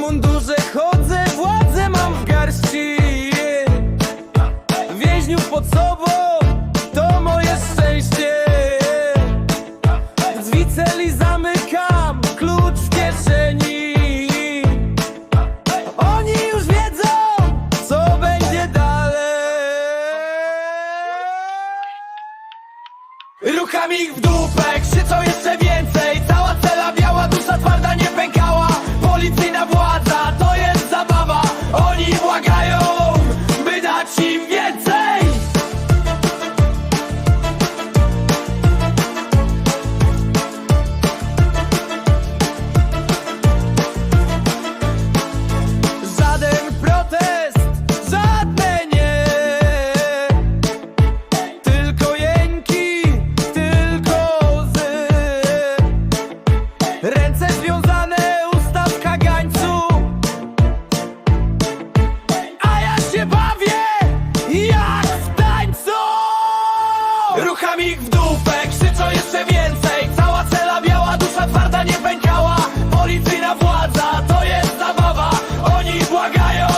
mundurze chodzę, władzę mam w garści. Więźniów pod sobą, to moje szczęście. Drzwi celi zamykam, klucz w kieszeni. Oni już wiedzą, co będzie dalej. Rucham ich w dupę, krzyczą jeszcze więcej dupę, krzyczą jeszcze więcej? Cała cela biała, dusza twarda nie pękała. Policyjna władza, to jest zabawa. Oni błagają,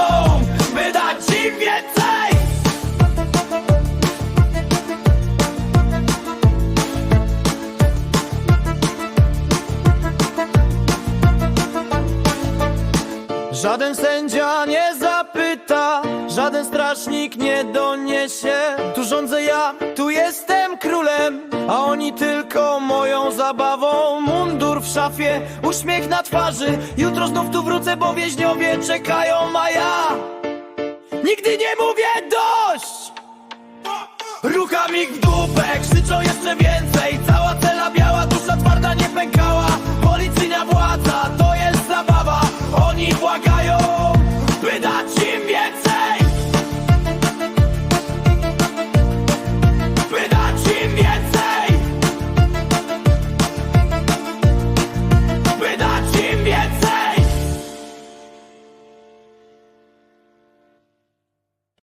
by dać im więcej. Żaden sędzia nie zapyta, żaden strażnik nie doniesie. Tu rządzę ja, tu jestem szafie, uśmiech na twarzy. Jutro znów tu wrócę, bo więźniowie czekają, a ja Nigdy nie mówię dość! Rucham ich w dupę, krzyczą jeszcze więcej. Cała cela biała, dusza twarda nie pękała. Policyjna władza, to jest zabawa. Oni błagają, by dać im więcej.